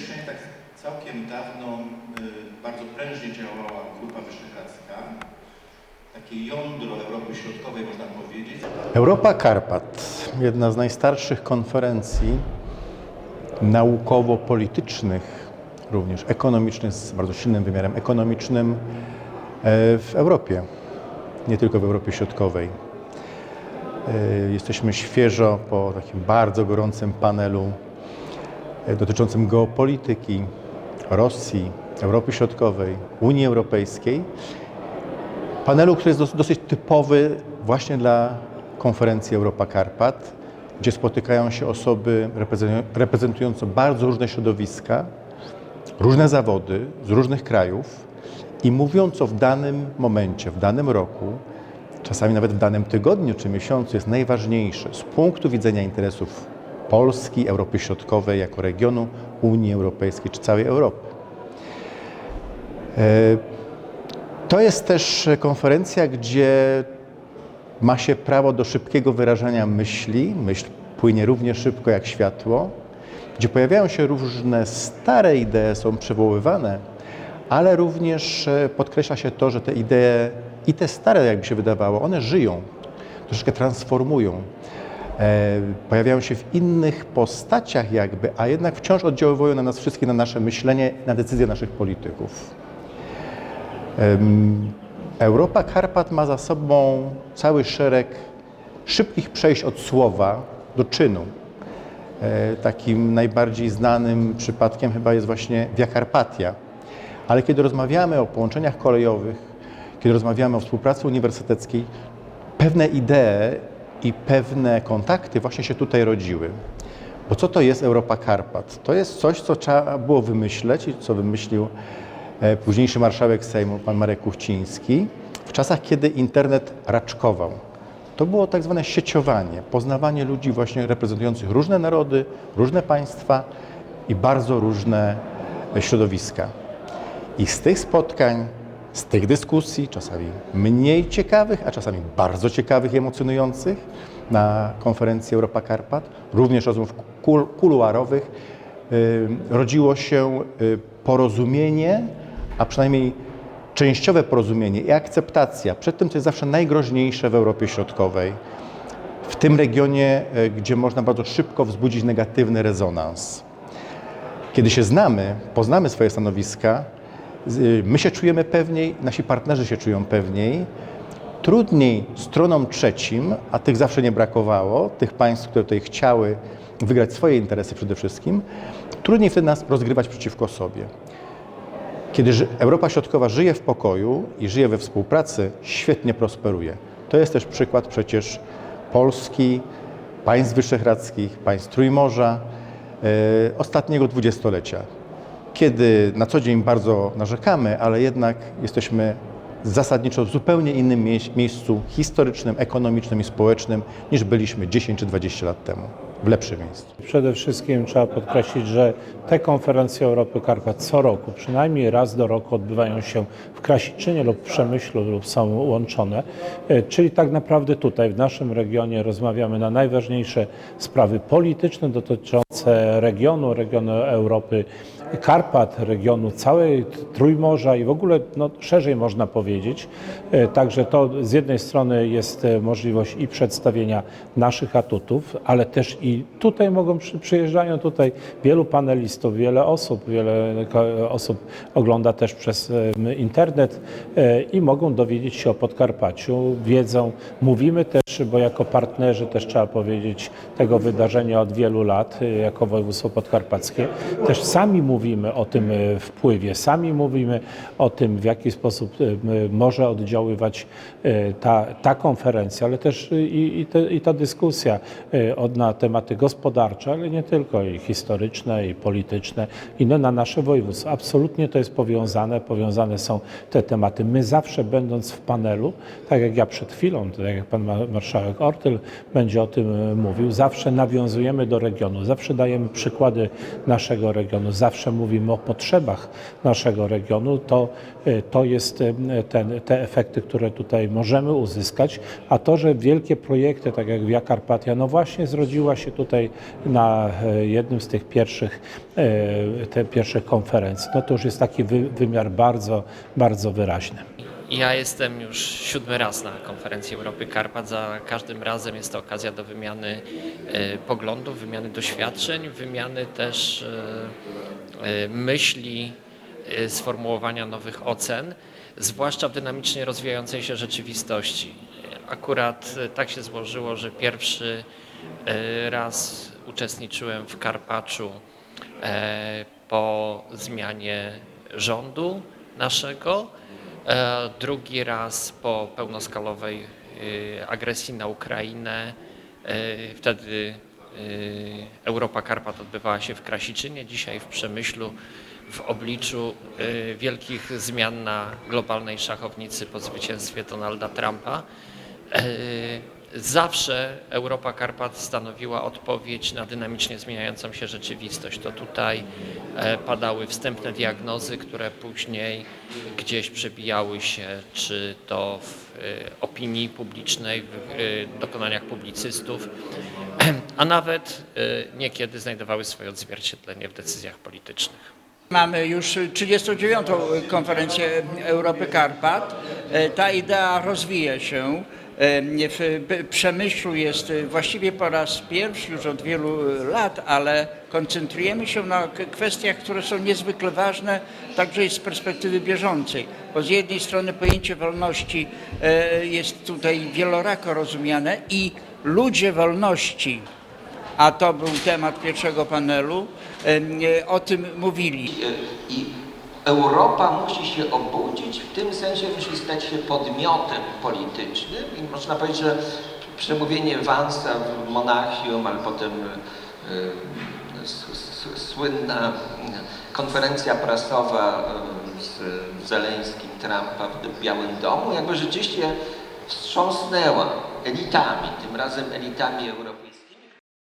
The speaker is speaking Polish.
nie tak całkiem dawno y, bardzo prężnie działała Grupa Wyszehradzka. Takie jądro Europy Środkowej, można powiedzieć. Europa Karpat, jedna z najstarszych konferencji naukowo-politycznych, również ekonomicznych, z bardzo silnym wymiarem ekonomicznym e, w Europie, nie tylko w Europie Środkowej. E, Jesteśmy świeżo po takim bardzo gorącym panelu dotyczącym geopolityki Rosji, Europy Środkowej, Unii Europejskiej. Panelu, który jest dos- dosyć typowy właśnie dla konferencji Europa Karpat, gdzie spotykają się osoby reprezentują- reprezentujące bardzo różne środowiska, różne zawody z różnych krajów i mówią, co w danym momencie, w danym roku, czasami nawet w danym tygodniu czy miesiącu jest najważniejsze z punktu widzenia interesów Polski, Europy Środkowej jako regionu, Unii Europejskiej czy całej Europy. E, to jest też konferencja, gdzie ma się prawo do szybkiego wyrażania myśli. Myśl płynie równie szybko jak światło, gdzie pojawiają się różne stare idee, są przywoływane, ale również e, podkreśla się to, że te idee i te stare, jakby się wydawało, one żyją, troszeczkę transformują. E, pojawiają się w innych postaciach jakby, a jednak wciąż oddziaływują na nas wszystkich, na nasze myślenie, na decyzje naszych polityków. Europa Karpat ma za sobą cały szereg szybkich przejść od słowa do czynu. E, Takim najbardziej znanym przypadkiem chyba jest właśnie Via Carpatia. Ale kiedy rozmawiamy o połączeniach kolejowych, kiedy rozmawiamy o współpracy uniwersyteckiej, pewne idee i pewne kontakty właśnie się tutaj rodziły. Bo co to jest Europa Karpat? To jest coś, co trzeba było wymyśleć i co wymyślił e, późniejszy marszałek Sejmu, pan Marek Kuchciński, w czasach, kiedy internet raczkował. To było tak zwane sieciowanie, poznawanie ludzi właśnie reprezentujących różne narody, różne państwa i bardzo różne e, środowiska. I z tych spotkań, z tych dyskusji, czasami mniej ciekawych, a czasami bardzo ciekawych i emocjonujących na konferencji Europa Karpat, również rozmów kul- kuluarowych, rodziło się y, porozumienie, a przynajmniej częściowe porozumienie i akceptacja przed tym, co jest zawsze najgroźniejsze w Europie Środkowej, w tym regionie, y, gdzie można bardzo szybko wzbudzić negatywny rezonans. Kiedy się znamy, poznamy swoje stanowiska, my się czujemy pewniej, nasi partnerzy się czują pewniej. Trudniej stronom trzecim, a tych zawsze nie brakowało, tych państw, które tutaj chciały wygrać swoje interesy przede wszystkim, trudniej wtedy nas rozgrywać przeciwko sobie. Kiedy Europa Środkowa żyje w pokoju i żyje we współpracy, świetnie prosperuje. To jest też przykład przecież Polski, państw wyszehradzkich, państw Trójmorza, e, ostatniego dwudziestolecia. Kiedy na co dzień bardzo narzekamy, ale jednak jesteśmy zasadniczo w zupełnie innym mie- miejscu historycznym, ekonomicznym i społecznym niż byliśmy 10 czy 20 lat temu. W lepszym miejscu. Przede wszystkim trzeba podkreślić, że te konferencje Europy Karpat co roku, przynajmniej raz do roku odbywają się w Krasiczynie lub w Przemyślu lub są łączone. E, Czyli tak naprawdę tutaj w naszym regionie rozmawiamy na najważniejsze sprawy polityczne dotyczące regionu, regionu Europy Karpat, regionu całej Trójmorza i w ogóle no, szerzej można powiedzieć. E, Także to z jednej strony jest e, możliwość i przedstawienia naszych atutów, ale też i tutaj mogą, przy- przyjeżdżają tutaj wielu panelistów, wiele osób, wiele ko- osób ogląda też przez e, internet e, i mogą dowiedzieć się o Podkarpaciu, wiedzą, mówimy też, bo jako partnerzy też trzeba powiedzieć tego wydarzenia od wielu lat, e, jako województwo podkarpackie, też sami mówimy o tym e, wpływie, sami mówimy o tym, w jaki sposób e, może oddziaływać e, ta, ta konferencja, ale też i, i, te, i ta dyskusja od, na tematy gospodarcze, ale nie tylko, i historyczne, i polityczne, i no, na nasze województwo. Absolutnie to jest powiązane, powiązane są te tematy. My zawsze będąc w panelu, tak jak ja przed chwilą, tak jak pan ma- marszałek Ortyl będzie o tym mówił, zawsze nawiązujemy do regionu, zawsze dajemy przykłady naszego regionu, zawsze mówimy o potrzebach naszego regionu, to, e, to jest e, ten, te efekty, które tutaj możemy uzyskać, a to, że wielkie projekty, tak jak Via Carpatia, no właśnie zrodziła się tutaj na e, jednym z tych pierwszych, te pierwszych konferencji, no to już jest taki wy, wymiar bardzo, bardzo wyraźny. Ja jestem już siódmy raz na konferencji Europy Karpat. Za każdym razem jest to okazja do wymiany e, poglądów, wymiany doświadczeń, wymiany też e, e, myśli, sformułowania nowych ocen, zwłaszcza w dynamicznie rozwijającej się rzeczywistości. Akurat tak się złożyło, że pierwszy raz uczestniczyłem w Karpaczu po zmianie rządu naszego. E, Drugi raz po pełnoskalowej y, agresji na Ukrainę. E, Wtedy y, Europa Karpat odbywała się w Krasiczynie, dzisiaj w Przemyślu w obliczu y, wielkich zmian na globalnej szachownicy po zwycięstwie Donalda Trumpa. Zawsze Europa Karpat stanowiła odpowiedź na dynamicznie zmieniającą się rzeczywistość. To tutaj e, padały wstępne diagnozy, które później gdzieś przebijały się, czy to w e, opinii publicznej, w e, dokonaniach publicystów, a nawet niekiedy znajdowały swoje odzwierciedlenie w decyzjach politycznych. Mamy już 39. konferencję Europy Karpat. Ta idea rozwija się. E, W Przemyślu jest e, właściwie po raz pierwszy już od wielu lat, ale koncentrujemy się na kwestiach, które są niezwykle ważne, także z perspektywy bieżącej. Bo z jednej strony pojęcie wolności e, jest tutaj wielorako rozumiane i ludzie wolności a to był temat pierwszego panelu, e, o tym mówili. Europa musi się obudzić, w tym sensie musi stać się podmiotem politycznym i można powiedzieć, że przemówienie Vansa w Monachium, ale potem e, słynna konferencja prasowa e, z Zeleńskim Trumpa w Białym Domu, jakby rzeczywiście wstrząsnęła elitami, tym razem elitami europejskimi.